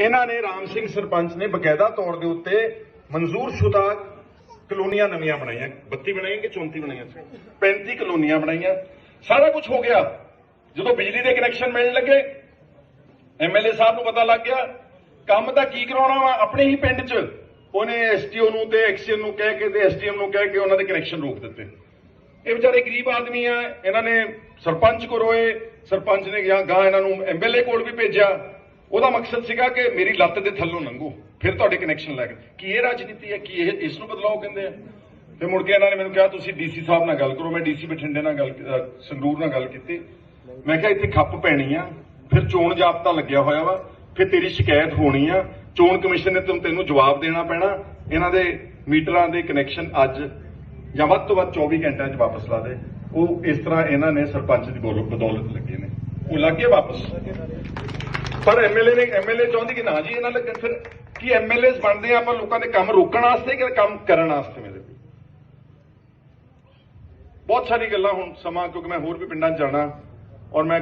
ਇਹਨਾਂ ਨੇ ਰਾਮ ਸਿੰਘ ਸਰਪੰਚ ਨੇ ਬਕਾਇਦਾ ਤੌਰ ਦੇ ਉੱਤੇ ਮਨਜ਼ੂਰ ਸ਼ੁਦਾ ਕਲੋਨੀਆਂ ਨਵੀਆਂ ਬਣਾਈਆਂ। 32 ਬਣਾਈਆਂ ਕਿ 34 ਬਣਾਈਆਂ ਸੀ? 35 ਕਲੋਨੀਆਂ ਬਣਾਈਆਂ। ਸਾਰਾ ਕੁਝ ਹੋ ਗਿਆ। ਜਦੋਂ ਬਿਜਲੀ ਦੇ ਕਨੈਕਸ਼ਨ ਮਿਲਣ ਲੱਗੇ ਐਮਐਲਏ ਸਾਹਿਬ ਨੂੰ ਪਤਾ ਲੱਗ ਗਿਆ, ਕੰਮ ਤਾਂ ਕੀ ਕਰਾਉਣਾ ਵਾ ਆਪਣੇ ਹੀ ਪਿੰਡ 'ਚ। ਉਹਨੇ ਐਸਟੀਓ ਨੂੰ ਤੇ ਐਕਸੀਅਨ ਨੂੰ ਕਹਿ ਕੇ ਤੇ ਐਸਡੀਐਮ ਨੂੰ ਕਹਿ ਕੇ ਉਹਨਾਂ ਦੇ ਕਨੈਕਸ਼ਨ ਰੋਕ ਦਿੱਤੇ। ਇਹ ਵਿਚਾਰੇ ਗਰੀਬ ਆਦਮੀ ਆ। ਇਹਨਾਂ ਨੇ ਸਰਪੰਚ ਕੋ ਰੋਏ। ਸਰਪੰਚ ਨੇ ਗਿਆ ਗਾਂ ਇਹਨਾਂ ਨੂੰ ਐਮਐਲਏ ਕੋਲ ਵੀ ਭੇਜਿਆ। ਉਹਦਾ ਮਕਸਦ ਸੀਗਾ ਕਿ ਮੇਰੀ ਲੱਤ ਦੇ ਥੱਲੋਂ ਲੰਘੋ ਫਿਰ ਤੁਹਾਡੇ ਕਨੈਕਸ਼ਨ ਲੈ ਕੇ। ਕੀ ਇਹ ਰਾਜਨੀਤੀ ਹੈ? ਕੀ ਇਹ ਇਸ ਨੂੰ ਬਦਲਾਓ ਕਹਿੰਦੇ ਆ? ਤੇ ਮੁੜ ਕੇ ਇਹਨਾਂ ਨੇ ਮੈਨੂੰ ਕਿਹਾ, ਤੁਸੀਂ ਡੀਸੀ ਸਾਹਿਬ ਨਾਲ ਗੱਲ ਕਰੋ। ਮੈਂ ਡੀਸੀ ਬਠਿੰਡੇ ਨਾਲ ਗੱਲ ਸੰਗਰੂਰ ਨਾਲ ਗੱਲ ਕੀਤੀ। ਮੈਂ ਕਿਹਾ, ਇੱਥੇ ਖੱਪ ਪੈਣੀ ਆ। ਫਿਰ ਚੋਣ ਜਾਬਤਾ ਲੱਗਿਆ ਹੋਇਆ ਵਾ। ਫਿਰ ਤੇਰੀ ਸ਼ਿਕਾਇਤ ਹੋਣੀ ਆ। ਚੋਣ ਕਮਿਸ਼ਨ ਨੇ ਤੈਨੂੰ ਜਵਾਬ ਦੇਣਾ ਪੈਣਾ। ਇਹਨਾਂ ਦੇ ਮੀਟਰਾਂ ਦੇ ਕਨੈਕਸ਼ਨ ਅੱਜ ਜਾਂ ਵੱਧ ਤੋਂ ਵੱਧ 24 ਘੰਟਿਆਂ 'ਚ ਵਾਪਸ ਲਾ ਦੇ। ਉਹ ਇਸ ਤਰ੍ਹਾਂ ਇਹਨਾਂ ਨੇ ਸਰਪੰਚ ਦੀ ਬੋਲ- ਬਦੌਲਤ ਲੱਗੇ ਨੇ। ਉਹ ਲੱਗੇ ਵਾਪਸ। ਪਰ ਐਮਐਲਏ ਨੇ ਐਮਐਲਏ ਚਾਹੁੰਦੀ ਕਿ ਨਾ ਜੀ ਇਹਨਾਂ ਲੱਗੇ ਫਿਰ ਕੀ ਐਮਐਲਏਸ ਬਣਦੇ ਆ, ਆਪਾਂ ਲੋਕਾਂ ਦੇ ਕੰਮ ਰੋਕਣ ਵਾਸਤੇ ਕਿ ਕੰਮ ਕਰਨ ਵਾਸਤੇ ਮੇਰੇ ਕੋਲ? ਬਹੁਤ ਸਾਰੀ ਗੱਲਾਂ ਹੁਣ ਸਮਾਂ, ਕਿਉਂਕਿ ਮੈਂ ਹੋਰ ਵੀ ਪਿੰਡਾਂ 'ਚ ਜਾਣਾ ਔਰ ਮੈਂ